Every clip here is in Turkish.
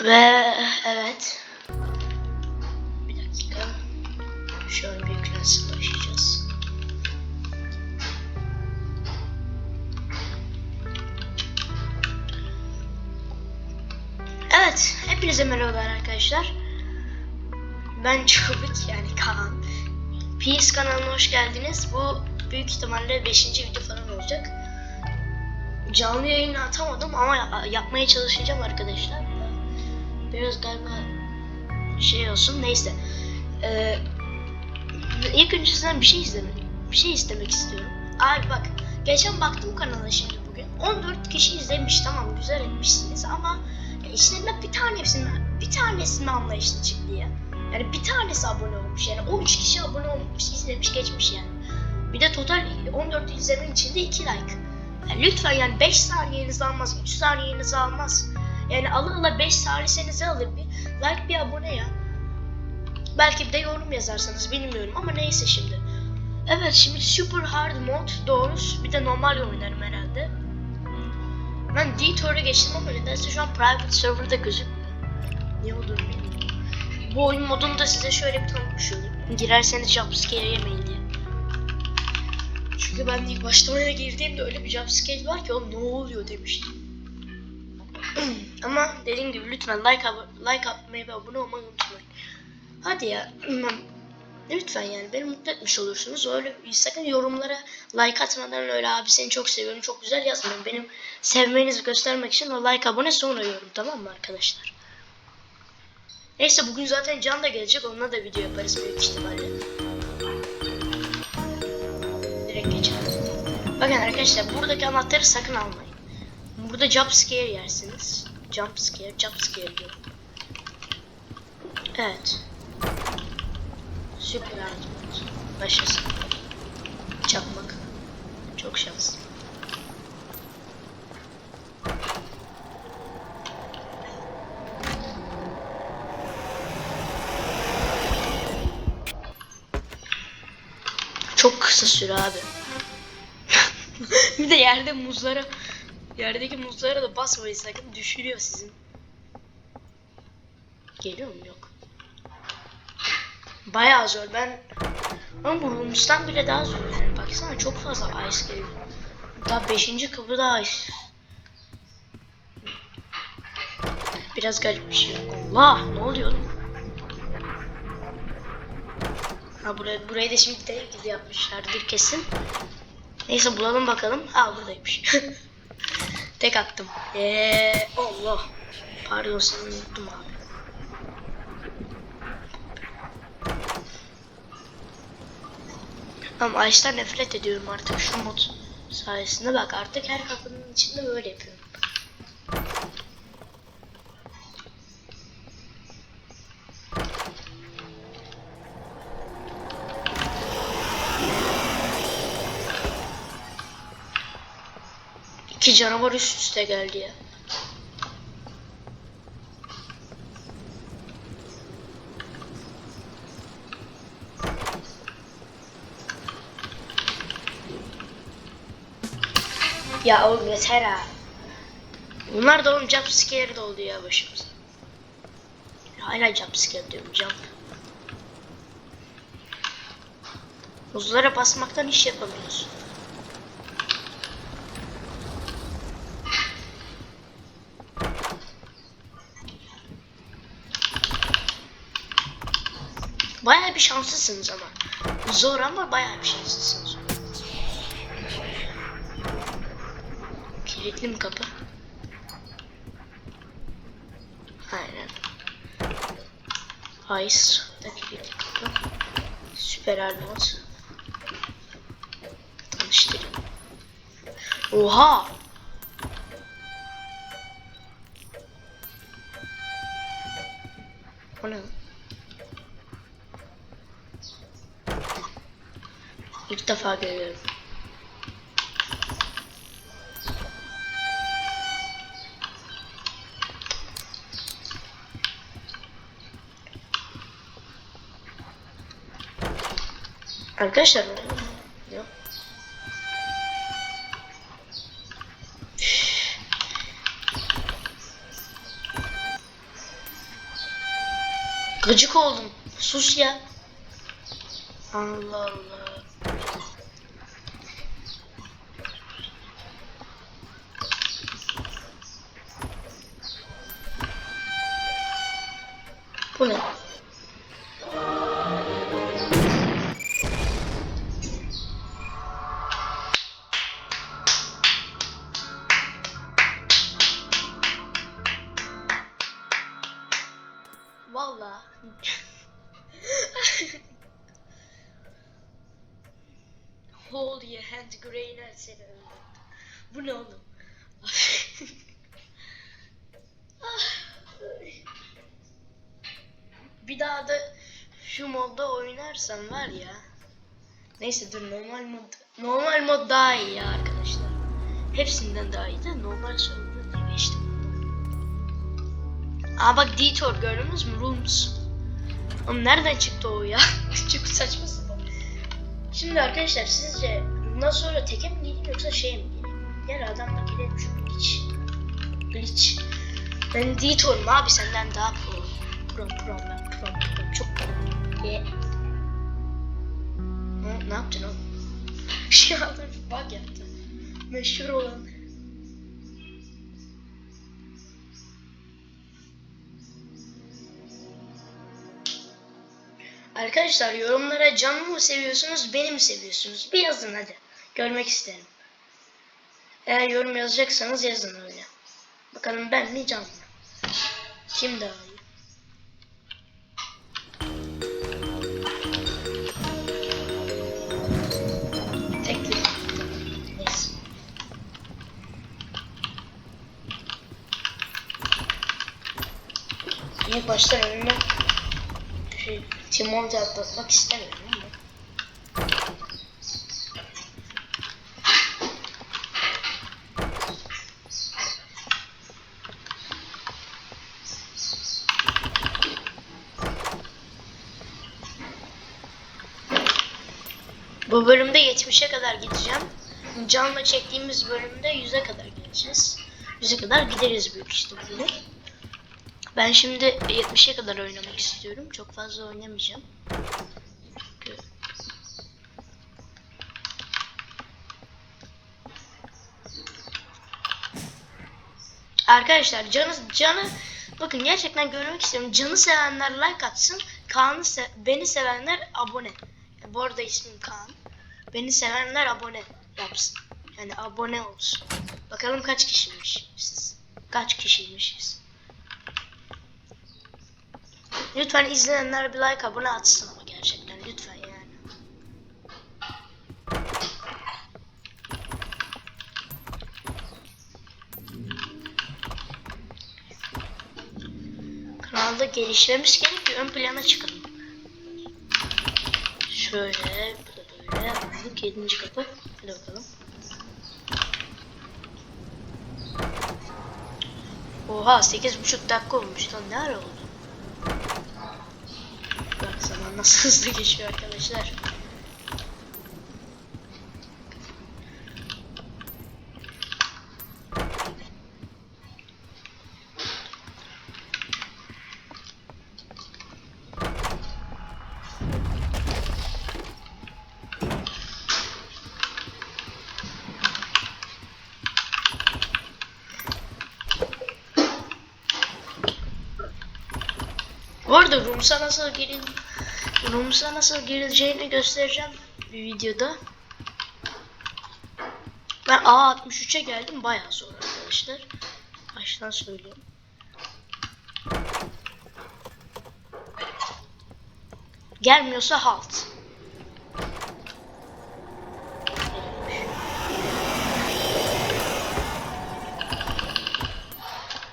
Ve evet. Bir dakika. Şöyle bir yüklensin başlayacağız. Evet, hepinize merhabalar arkadaşlar. Ben Çubuk yani Kaan. Peace kanalına hoş geldiniz. Bu büyük ihtimalle 5. video falan olacak. Canlı yayını atamadım ama ya- yapmaya çalışacağım arkadaşlar. Biraz galiba şey olsun neyse. Ee, ilk önce sizden bir şey izlemek, bir şey istemek istiyorum. Abi bak, geçen baktım kanala şimdi bugün. 14 kişi izlemiş tamam güzel etmişsiniz ama ya içlerinden bir tanesinin bir tanesinin anlayışlı çıktı ya. Yani bir tanesi abone olmuş yani 13 kişi abone olmuş, izlemiş geçmiş yani. Bir de total 14 izlemenin içinde 2 like. Yani lütfen yani 5 saniyenizi almaz, 3 saniyenizi almaz. Yani alır 5 saniyenizi alır bir like bir abone ya. Belki bir de yorum yazarsanız bilmiyorum ama neyse şimdi. Evet şimdi super hard mod doğrusu bir de normal oynarım herhalde. Ben Detour'a geçtim ama nedense şu an private server'da gözükmüyor. Niye olduğunu bilmiyorum. Bu oyun modunu da size şöyle bir tanıtmış olayım. Girerseniz jumpscare yemeyin diye. Çünkü ben ilk başta oyuna girdiğimde öyle bir jumpscare var ki o ne oluyor demiştim. Ama dediğim gibi lütfen like, like atmayı ve abone olmayı unutmayın. Hadi ya. Lütfen yani beni mutlu etmiş olursunuz. Öyle sakın yorumlara like atmadan öyle abi seni çok seviyorum çok güzel yazmayın. Benim sevmenizi göstermek için o like abone sonra yorum tamam mı arkadaşlar? Neyse bugün zaten Can da gelecek onunla da video yaparız büyük ihtimalle. Direkt geçelim. Bakın arkadaşlar buradaki anahtarı sakın almayın. Burada jump scare yersiniz. Jump scare, jump scare diyorum. Evet. Süper artık. Başlasın. Çakmak. Çok şanslı. Çok kısa süre abi. bir de yerde muzlara yerdeki muzlara da basmayın sakın düşürüyor sizin. Geliyor mu yok. Bayağı zor ben ama bu Rumus'tan bile daha zor yani. Baksana çok fazla ice geliyor. Daha 5. kapıda ice. Biraz garip bir şey. Allah ne oluyor? Ha buraya, burayı da şimdi de yapmışlardır kesin. Neyse bulalım bakalım. Ha buradaymış. Tek attım. Eee Allah. Pardon seni unuttum abi. Ama Ice'dan nefret ediyorum artık şu mod sayesinde. Bak artık her kapının içinde böyle yapıyorum. İki canavar üst üste geldi ya. Ya oğlum yeter ha. Bunlar da oğlum jump scare de ya başımıza. Hala jump diyorum jump. Buzlara basmaktan iş yapamıyorsun. Bayağı bir şanslısınız ama. Zor ama bayağı bir şanslısınız. Kilitli mi kapı? Aynen. Ice da kilitli kapı. Süper Arnold. Tanıştırayım. Oha! O ne? İlk defa görüyorum. Arkadaşlar yok. Gıcık oldum. Sus ya. Allah Allah. Holy hand grenade seni öldürdü. Bu ne oğlum? Bir daha da şu modda oynarsam var ya. Neyse dur normal mod. Normal mod daha iyi ya arkadaşlar. Hepsinden daha iyi de normal serverda diye geçtim. Aa bak Detour gördünüz mü? Rooms. Oğlum nereden çıktı o ya? Çok saçma. Şimdi arkadaşlar sizce bundan sonra teke mi gideyim yoksa şey mi gideyim? Gel adamla gidelim şu glitch. Glitch. Ben Detour'um abi senden daha pro. Pro pro ben pro pro çok pro. Ye. Ne, ne yaptın oğlum? Şey aldım bug yaptı. Meşhur olan. Arkadaşlar yorumlara canlı mı seviyorsunuz, beni mi seviyorsunuz? Bir yazın hadi. Görmek isterim. Eğer yorum yazacaksanız yazın öyle. Bakalım ben mi can mı? Kim daha iyi? İyi baştan önüme şey, Timon'da atlatmak istemiyorum ama. Bu bölümde 70'e kadar gideceğim. Canla çektiğimiz bölümde 100'e kadar geleceğiz. 100'e kadar gideriz büyük ihtimalle. Ben şimdi 70'e kadar oynamak istiyorum. Çok fazla oynamayacağım. Arkadaşlar canı canı bakın gerçekten görmek istiyorum. Canı sevenler like atsın. Kaan'ı se- beni sevenler abone. Yani bu arada ismim Kaan. Beni sevenler abone yapsın. Yani abone olsun. Bakalım kaç kişiymiş siz. Kaç kişiymişiz. Lütfen izleyenler bir like abone atsın ama gerçekten lütfen yani. Kanalda gelişmemiz gerekiyor. Ön plana çıkalım. Şöyle, bu da böyle. Aldık 7. kapı. Hadi bakalım. Oha 8,5 dakika olmuş lan ne ara oldu? Zaman nasıl hızlı geçiyor arkadaşlar. Bu arada Rums'a nasıl giril Rums'a nasıl girileceğini göstereceğim bir videoda. Ben A63'e geldim bayağı sonra arkadaşlar. Baştan söylüyorum. Gelmiyorsa halt.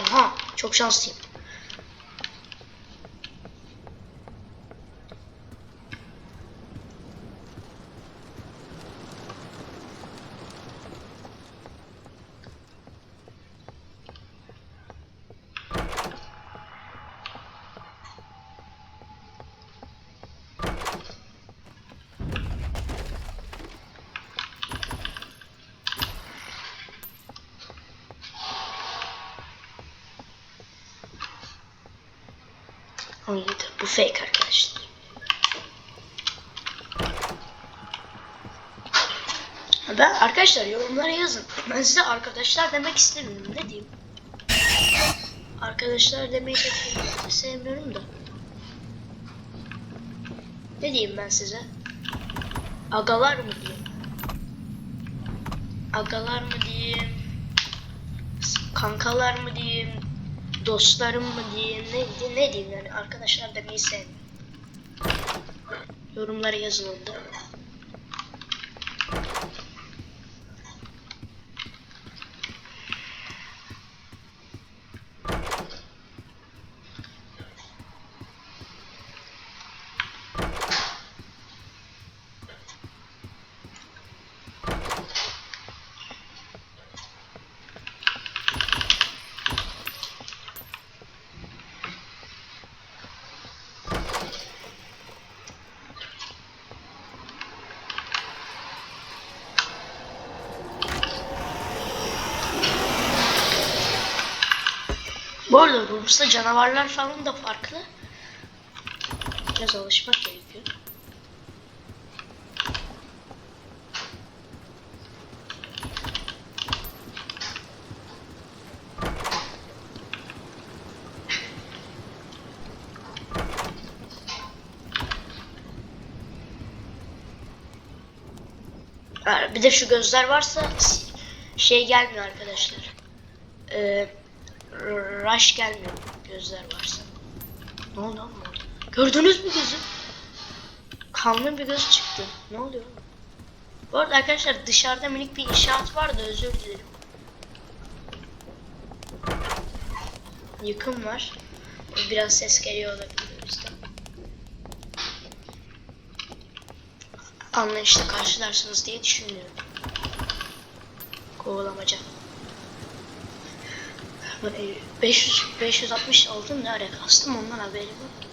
Oha çok şanslıyım. 17. Bu fake arkadaşlar. Ben arkadaşlar yorumlara yazın. Ben size arkadaşlar demek istemiyorum. Ne diyeyim? Arkadaşlar demeyi de sevmiyorum da. Ne diyeyim ben size? Agalar mı diyeyim? Agalar mı diyeyim? Kankalar mı diyeyim? Dostlarım mı diyeyim? Ne, ne diyeyim yani? Arkadaşlar demeyi sevmiyorum. Yorumlara yazın onu Rums'ta canavarlar falan da farklı. Biraz alışmak gerekiyor. Bir de şu gözler varsa şey gelmiyor arkadaşlar. Ee, rush gelmiyor gözler varsa. Ne oldu orada? Gördünüz mü gözü? Kanlı bir göz çıktı. Ne oluyor? Bu arada arkadaşlar dışarıda minik bir inşaat vardı özür dilerim. Yıkım var. Biraz ses geliyor olabilir o yüzden. Anlayışla karşılarsınız diye düşünüyorum. Kovalamaca. Böyle 500 560 oldum ne ara kastım ondan haberim yok.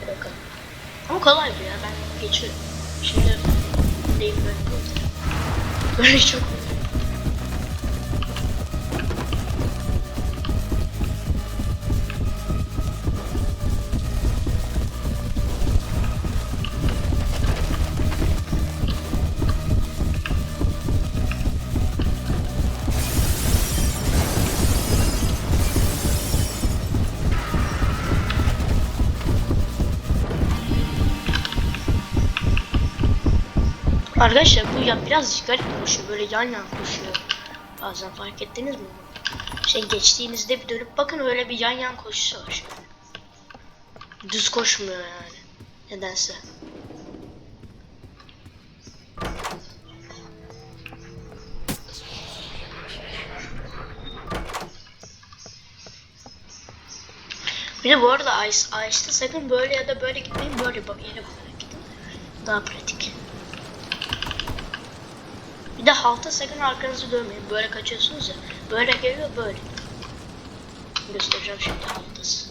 Bakalım. Ama kolay bu ya ben geçiyorum. Şimdi değil böyle. Böyle çok Arkadaşlar bu ya biraz garip koşuyor böyle yan yan koşuyor. Bazen fark ettiniz mi? Şey geçtiğinizde bir dönüp bakın öyle bir yan yan koşusu var. Düz koşmuyor yani. Nedense. Bir de bu arada Ice, Ice'da sakın böyle ya da böyle gitmeyin. Böyle bak yere bakarak gidin. Daha pratik. Bir de halta sakın arkanızı dönmeyin. Böyle kaçıyorsunuz ya. Böyle geliyor böyle. Göstereceğim şimdi haltası.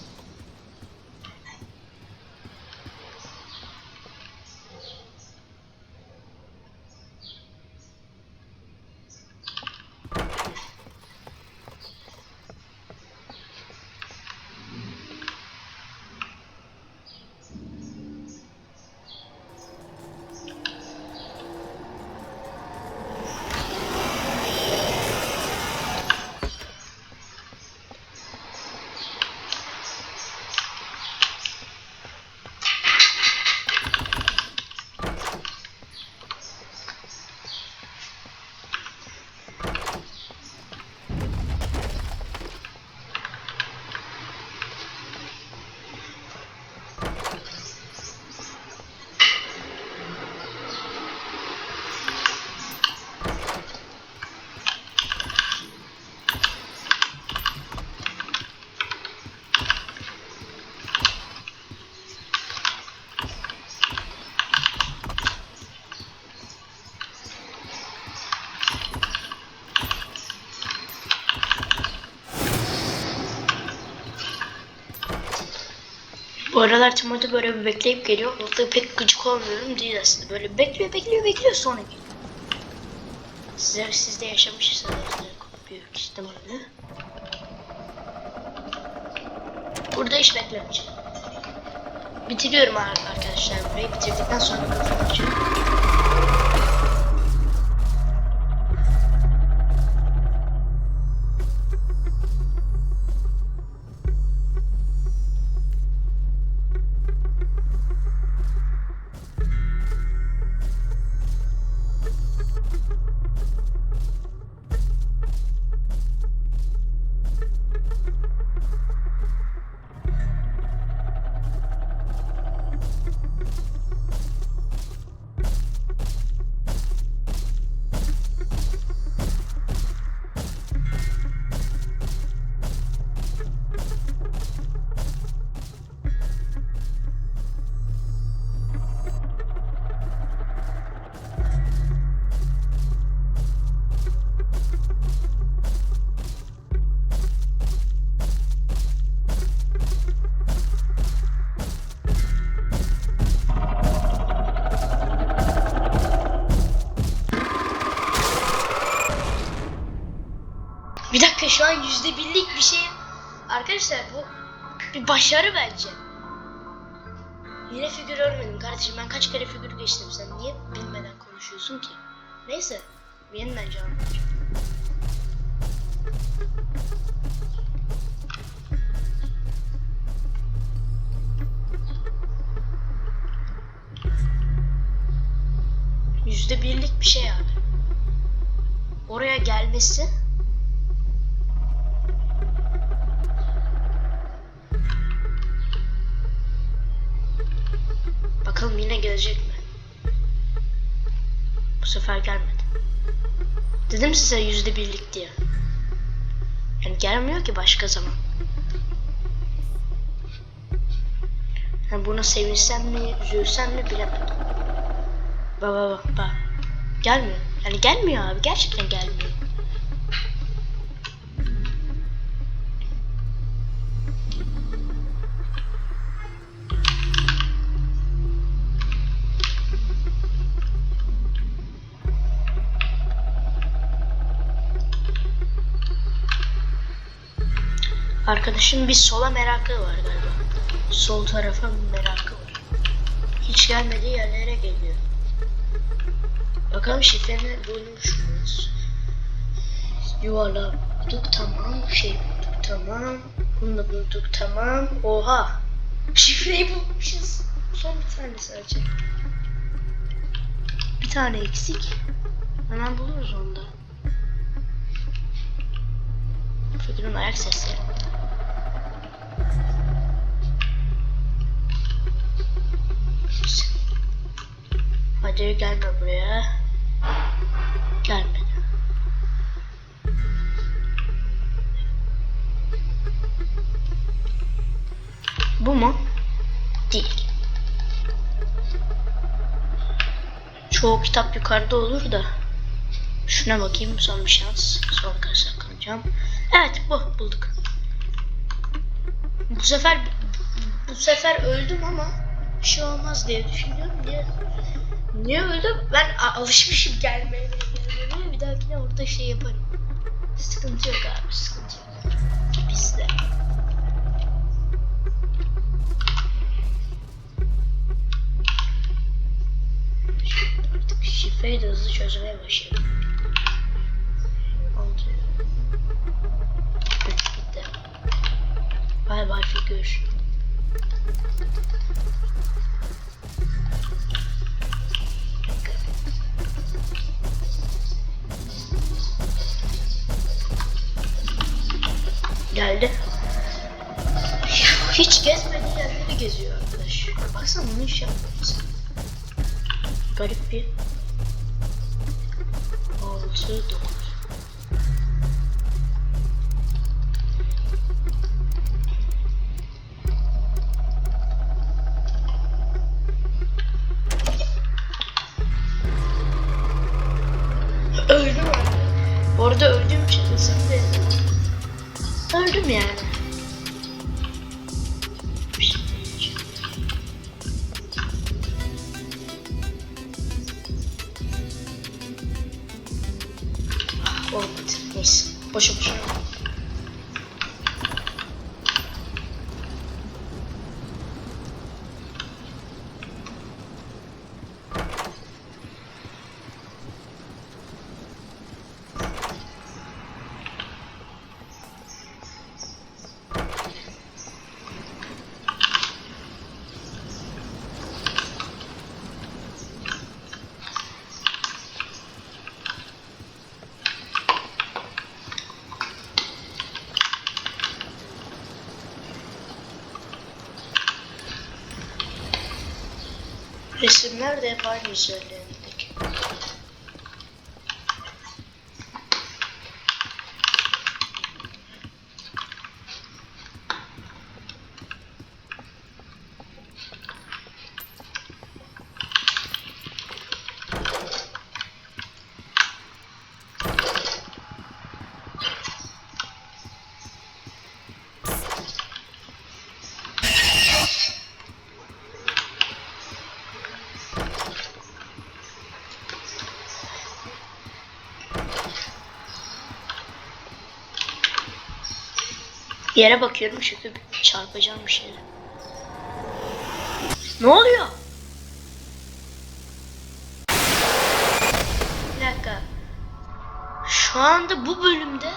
Bu aralar Timothy böyle bir bekleyip geliyor. Orada pek gıcık olmuyorum değil aslında. Böyle bekliyor bekliyor bekliyor sonra geliyor. Sizler siz de yaşamışsınız büyük ihtimalle. Burada hiç beklemeyeceğim. Bitiriyorum ar- arkadaşlar burayı. Bitirdikten sonra kapatacağım. Bir dakika şu an yüzde birlik bir şey. Arkadaşlar bu bir başarı bence. Yine figür örmedim kardeşim. Ben kaç kere figür geçtim. Sen niye bilmeden konuşuyorsun ki? Neyse. Yeniden canlandıracağım. Yüzde birlik bir şey abi. Oraya gelmesi Bakalım yine gelecek mi? Bu sefer gelmedi. Dedim size yüzde birlik diye. Yani gelmiyor ki başka zaman. Yani buna sevinsem mi, üzülsem mi bilemedim. Bak bak bak bak. Gelmiyor. Yani gelmiyor abi. Gerçekten gelmiyor. Arkadaşın bir sola merakı var galiba. Sol tarafa merakı var. Hiç gelmediği yerlere geliyor. Bakalım şifreni bulmuş muyuz? Yuvarlağı bulduk tamam. Şey bulduk tamam. Bunu da bulduk tamam. Oha. Şifreyi bulmuşuz. Son bir tane sadece. Bir tane eksik. Hemen buluruz onu da. Figürün ayak sesleri. Hadi gelme buraya. Gelmedi. Bu mu? Değil. Çoğu kitap yukarıda olur da. Şuna bakayım son bir şans. Son kez saklanacağım. Evet bu bulduk. Bu sefer bu sefer öldüm ama bir şey olmaz diye düşünüyorum. Niye? Niye öldüm? Ben alışmışım gelmeye gelmeye. Bir dahakine orada şey yaparım. Sıkıntı yok abi sıkıntı yok. Bizde. Artık şifreyi de hızlı çözmeye başladım. Oldu. Bitti. Bay figür. Geldi. Hiç gezmediği yerleri geziyor arkadaş. Baksana bunu hiç yapmamışsın. Garip bir 6 9 Bu arada öldüğüm için dilerim. Öldüm yani. Olmadı. Neyse. Boşu boşuna. Resimler de hep aynı üzerlerindeki. Yere bakıyorum çünkü çarpacağım bir şeyle. Ne oluyor? Bir dakika. Şu anda bu bölümde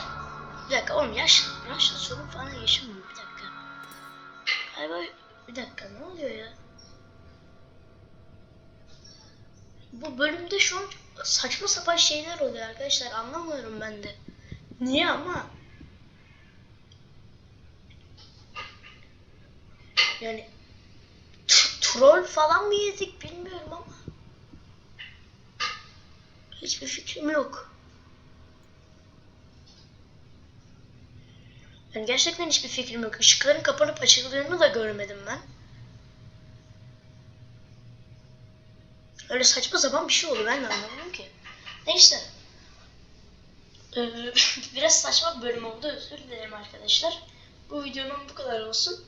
bir dakika oğlum yaş, yaşlı sorun falan yaşamıyorum bir dakika. Galiba bir dakika ne oluyor ya? Bu bölümde şu an saçma sapan şeyler oluyor arkadaşlar anlamıyorum ben de. Niye ama? Yani troll falan mı yedik bilmiyorum ama hiçbir fikrim yok. Yani gerçekten hiçbir fikrim yok. Işıkların kapanıp açıldığını da görmedim ben. Öyle saçma sapan bir şey oldu ben de anlamadım ki. Neyse. Ee, biraz saçma bir bölüm oldu özür dilerim arkadaşlar. Bu videonun bu kadar olsun.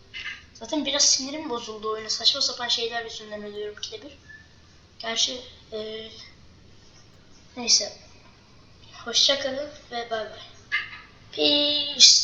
Zaten biraz sinirim bozuldu oyuna. Saçma sapan şeyler yüzünden ölüyorum ikide bir. Gerçi ee, neyse. Hoşçakalın ve bay bay. Peace.